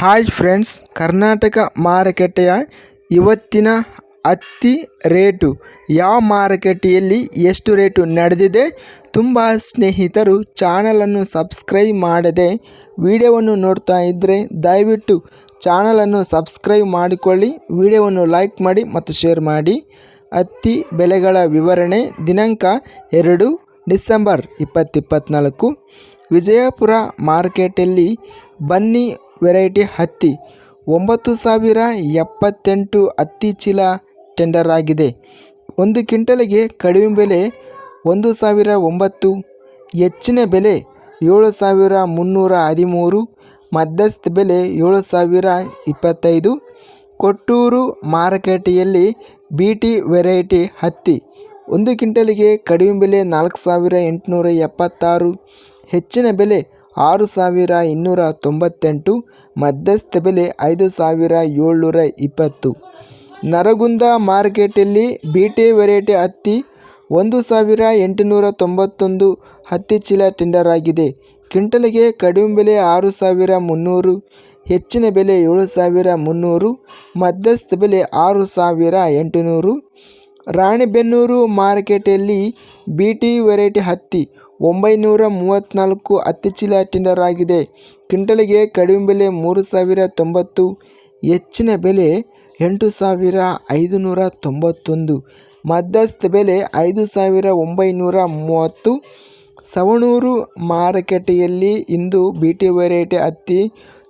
Hi friends, Karnataka ಮಾರುಕಟ್ಟೆಯ ಇವತ್ತಿನ ಹತ್ತಿ ರೇಟು. ಯಾವ ಮಾರುಕಟ್ಟೆಯಲ್ಲಿ ಎಷ್ಟು ರೇಟು ನಡೆದಿದೆ? ತುಂಬ ಸ್ನೇಹಿತರು ಚಾನಲನ್ನು ಸಬ್ಸ್ಕ್ರೈಬ್ ಮಾಡದೆ ವಿಡಿಯೋವನ್ನು ನೋಡ್ತಾ ಇದ್ದರೆ ದಯವಿಟ್ಟು ಚಾನಲನ್ನು ಸಬ್ಸ್ಕ್ರೈಬ್ ಮಾಡಿಕೊಳ್ಳಿ, ವಿಡಿಯೋವನ್ನು ಲೈಕ್ ಮಾಡಿ ಮತ್ತು ಶೇರ್ ಮಾಡಿ. ಹತ್ತಿ ಬೆಲೆಗಳ ವಿವರಣೆ ದಿನಾಂಕ ಎರಡು ಡಿಸೆಂಬರ್ ಇಪ್ಪತ್ತಿಪ್ಪತ್ತ್ನಾಲ್ಕು ವಿಜಯಪುರ ಮಾರ್ಕೆಟಲ್ಲಿ ಬನ್ನಿ ವೆರೈಟಿ ಹತ್ತಿ. ಒಂಬತ್ತು ಸಾವಿರ ಎಪ್ಪತ್ತೆಂಟು ಹತ್ತಿ ಚೀಲ ಟೆಂಡರ್ ಆಗಿದೆ. ಒಂದು ಕ್ವಿಂಟಲಿಗೆ ಕಡಿಮೆ ಬೆಲೆ ಒಂದು ಸಾವಿರ ಒಂಬತ್ತು, ಹೆಚ್ಚಿನ ಬೆಲೆ ಏಳು ಸಾವಿರ ಮುನ್ನೂರ ಹದಿಮೂರು, ಮಧ್ಯಸ್ಥ ಬೆಲೆ ಏಳು ಸಾವಿರ ಇಪ್ಪತ್ತೈದು. ಕೊಟ್ಟೂರು ಮಾರುಕಟ್ಟೆಯಲ್ಲಿ ಬಿ ಟಿ ವೆರೈಟಿ ಹತ್ತಿ. ಒಂದು ಕ್ವಿಂಟಲಿಗೆ ಕಡಿಮೆ ಬೆಲೆ ನಾಲ್ಕು ಸಾವಿರ ಎಂಟುನೂರ ಎಪ್ಪತ್ತಾರು, ಹೆಚ್ಚಿನ ಬೆಲೆ ಆರು ಸಾವಿರ ಇನ್ನೂರ ತೊಂಬತ್ತೆಂಟು, ಮಧ್ಯಸ್ಥ ಬೆಲೆ ಐದು ಸಾವಿರ ಏಳ್ನೂರ ಇಪ್ಪತ್ತು. ನರಗುಂದ ಮಾರ್ಕೆಟಲ್ಲಿ ಬಿ ಟಿ ವೆರೈಟಿ ಹತ್ತಿ ಒಂದು ಸಾವಿರ ಎಂಟುನೂರ ತೊಂಬತ್ತೊಂದು ಹತ್ತಿ ಚೀಲ ಟೆಂಡರ್ ಆಗಿದೆ. ಕ್ವಿಂಟಲ್ಗೆ ಕಡಿಮೆ ಬೆಲೆ ಆರು ಸಾವಿರ ಮುನ್ನೂರು, ಹೆಚ್ಚಿನ ಬೆಲೆ ಏಳು ಸಾವಿರ ಮುನ್ನೂರು, ಮಧ್ಯಸ್ಥ ಬೆಲೆ ಆರು ಸಾವಿರ ಎಂಟುನೂರು. ರಾಣಿಬೆನ್ನೂರು ಮಾರ್ಕೆಟಲ್ಲಿ ಬಿ ಟಿ ವೆರೈಟಿ ಹತ್ತಿ ಒಂಬೈನೂರ ಮೂವತ್ತ್ನಾಲ್ಕು ಹತ್ತಿ ಚೀಲ ಟೆಂಡರ್ ಆಗಿದೆ ಕ್ವಿಂಟಲಿಗೆ ಕಡಿಮೆ ಬೆಲೆ ಮೂರು ಸಾವಿರ ತೊಂಬತ್ತು, ಹೆಚ್ಚಿನ ಬೆಲೆ ಎಂಟು ಸಾವಿರ ಐದುನೂರ ತೊಂಬತ್ತೊಂದು ಮಧ್ಯಸ್ಥ ಬೆಲೆ ಐದು ಸಾವಿರ ಒಂಬೈನೂರ ಮೂವತ್ತು ಸವಣೂರು ಮಾರುಕಟ್ಟೆಯಲ್ಲಿ ಇಂದು ಬಿ ಟಿ ವೆರೈಟಿ ಹತ್ತಿ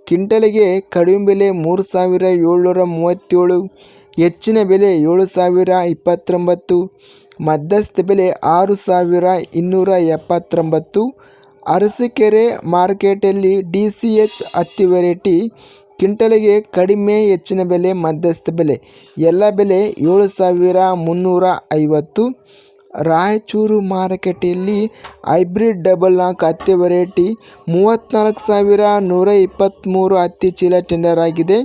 ಕ್ವಿಂಟಲಿಗೆ ಕಡಿಮೆ ಬೆಲೆ ಮೂರು ಸಾವಿರ ಏಳ್ನೂರ ಮೂವತ್ತೇಳು ಹೆಚ್ಚಿನ ಬೆಲೆ ಏಳು ಸಾವಿರ ಇಪ್ಪತ್ತೊಂಬತ್ತು. ಮಧ್ಯಸ್ಥ ಬೆಲೆ ಆರು ಸಾವಿರ ಇನ್ನೂರ ಎಪ್ಪತ್ತೊಂಬತ್ತು. ಅರಸೀಕೆರೆ ಮಾರ್ಕೆಟಲ್ಲಿ ಡಿ ಸಿ ಎಚ್ ಹತ್ತಿ ವೆರೈಟಿ, ಕ್ವಿಂಟಲಿಗೆ ಕಡಿಮೆ ಹೆಚ್ಚಿನ ಬೆಲೆ, ಮಧ್ಯಸ್ಥ ಬೆಲೆ. ಎಲ್ಲ ಬೆಲೆ ಏಳು ಸಾವಿರ ಮುನ್ನೂರ ಐವತ್ತು. ರಾಯಚೂರು ಮಾರುಕಟ್ಟೆಯಲ್ಲಿ ಹೈಬ್ರಿಡ್ ಡಬಲ್ ನಾಲ್ಕು ಹತ್ತಿ ವೆರೈಟಿ ಮೂವತ್ತ್ನಾಲ್ಕು ಸಾವಿರ ನೂರ ಇಪ್ಪತ್ತ್ಮೂರು ಹತ್ತಿ ಚೀಲ ಟೆಂಡರ್ ಆಗಿದೆ.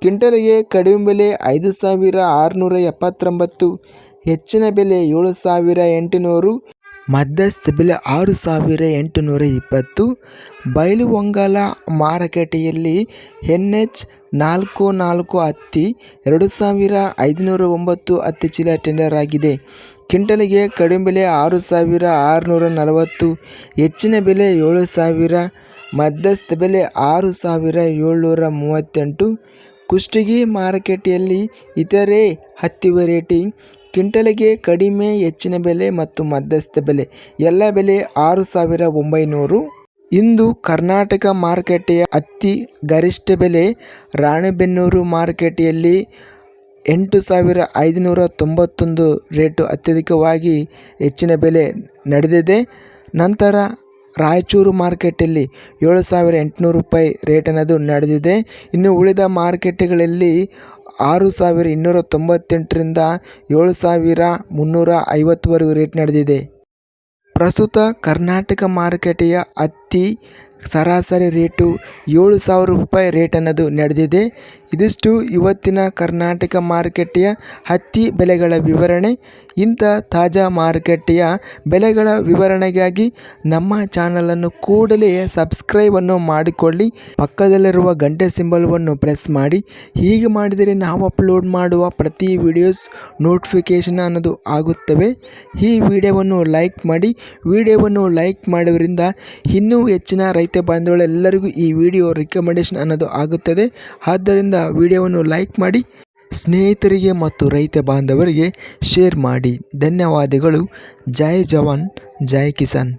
ಕ್ವಿಂಟಲಿಗೆ ಕಡಿಮೆ ಬೆಲೆ ಐದು ಸಾವಿರ ಆರುನೂರ ಎಪ್ಪತ್ತೊಂಬತ್ತು. ಹೆಚ್ಚಿನ ಬೆಲೆ ಏಳು ಸಾವಿರ ಎಂಟುನೂರು, ಮಧ್ಯಸ್ಥ ಬೆಲೆ ಆರು ಸಾವಿರ ಎಂಟುನೂರ ಇಪ್ಪತ್ತು. ಬೈಲುಹೊಂಗಲ ಮಾರುಕಟ್ಟೆಯಲ್ಲಿ ಎನ್ ಎಚ್ ನಾಲ್ಕು ನಾಲ್ಕು ಹತ್ತಿ, ಎರಡು ಸಾವಿರ ಐದುನೂರ ಒಂಬತ್ತು ಹತ್ತಿ ಚೀಲ ಟೆಂಡರ್ ಆಗಿದೆ. ಕ್ವಿಂಟಲ್ಗೆ ಕಡಿಮೆ ಬೆಲೆ ಆರು ಸಾವಿರ ಆರುನೂರ ನಲವತ್ತು, ಹೆಚ್ಚಿನ ಬೆಲೆ ಏಳು ಸಾವಿರ ಮಧ್ಯಸ್ಥ ಬೆಲೆ ಆರು ಸಾವಿರ ಏಳ್ನೂರ ಮೂವತ್ತೆಂಟು. ಕುಷ್ಟಗಿ ಮಾರುಕಟ್ಟೆಯಲ್ಲಿ ಇತರೆ ಹತ್ತಿ ವೆರೈಟಿ ಕ್ವಿಂಟಲಿಗೆ ಕಡಿಮೆ, ಹೆಚ್ಚಿನ ಬೆಲೆ ಮತ್ತು ಮಧ್ಯಸ್ಥ ಬೆಲೆ. ಎಲ್ಲ ಬೆಲೆ ಆರು ಸಾವಿರ ಒಂಬೈನೂರು. ಇಂದು ಕರ್ನಾಟಕ ಮಾರುಕಟ್ಟೆಯ ಅತಿ ಗರಿಷ್ಠ ಬೆಲೆ ರಾಣೆಬೆನ್ನೂರು ಮಾರುಕಟ್ಟೆಯಲ್ಲಿ ಎಂಟು ಸಾವಿರ ಐದುನೂರ ತೊಂಬತ್ತೊಂದು ರೇಟು ಅತ್ಯಧಿಕವಾಗಿ ಹೆಚ್ಚಿನ ಬೆಲೆ ನಡೆದಿದೆ. ನಂತರ ರಾಯಚೂರು ಮಾರ್ಕೆಟಲ್ಲಿ ಏಳು ಸಾವಿರ ಎಂಟುನೂರು ರೂಪಾಯಿ ರೇಟ್ ಅನ್ನೋದು ನಡೆದಿದೆ. ಇನ್ನು ಉಳಿದ ಮಾರ್ಕೆಟ್ಗಳಲ್ಲಿ ಆರು ಸಾವಿರ ಇನ್ನೂರ ತೊಂಬತ್ತೆಂಟರಿಂದ ಏಳು ಸಾವಿರ ಮುನ್ನೂರ ಐವತ್ತುವರೆಗೂ ರೇಟ್ ನಡೆದಿದೆ. ಪ್ರಸ್ತುತ ಕರ್ನಾಟಕ ಮಾರುಕಟ್ಟೆಯ ಹತ್ತಿ ಸರಾಸರಿ ರೇಟು ಏಳು ಸಾವಿರ ರೂಪಾಯಿ ರೇಟ್ ಅನ್ನೋದು ನಡೆದಿದೆ. ಇದಿಷ್ಟು ಇವತ್ತಿನ ಕರ್ನಾಟಕ ಮಾರುಕಟ್ಟೆಯ ಹತ್ತಿ ಬೆಲೆಗಳ ವಿವರಣೆ. ಇಂಥ ತಾಜಾ ಮಾರುಕಟ್ಟೆಯ ಬೆಲೆಗಳ ವಿವರಣೆಗಾಗಿ ನಮ್ಮ ಚಾನಲನ್ನು ಕೂಡಲೇ ಸಬ್ಸ್ಕ್ರೈಬನ್ನು ಮಾಡಿಕೊಳ್ಳಿ. ಪಕ್ಕದಲ್ಲಿರುವ ಗಂಟೆ ಸಿಂಬಲ್ವನ್ನು ಪ್ರೆಸ್ ಮಾಡಿ. ಹೀಗೆ ಮಾಡಿದರೆ ನಾವು ಅಪ್ಲೋಡ್ ಮಾಡುವ ಪ್ರತಿ ವಿಡಿಯೋಸ್ ನೋಟಿಫಿಕೇಷನ್ ಅನ್ನೋದು ಆಗುತ್ತವೆ. ಈ ವಿಡಿಯೋವನ್ನು ಲೈಕ್ ಮಾಡಿ. ವಿಡಿಯೋವನ್ನು ಲೈಕ್ ಮಾಡೋದ್ರಿಂದ ಇನ್ನೂ ಹೆಚ್ಚಿನ ರೈತ ಬಾಂಧವರೆಲ್ಲರಿಗೂ ಈ ವಿಡಿಯೋ ರಿಕಮೆಂಡೇಶನ್ ಅನ್ನೋದು ಆಗುತ್ತದೆ. ಆದ್ದರಿಂದ ವಿಡಿಯೋವನ್ನು ಲೈಕ್ ಮಾಡಿ, ಸ್ನೇಹಿತರಿಗೆ ಮತ್ತು ರೈತ ಬಾಂಧವರಿಗೆ ಶೇರ್ ಮಾಡಿ. ಧನ್ಯವಾದಗಳು. ಜೈ ಜವಾನ್, ಜೈ ಕಿಸಾನ್.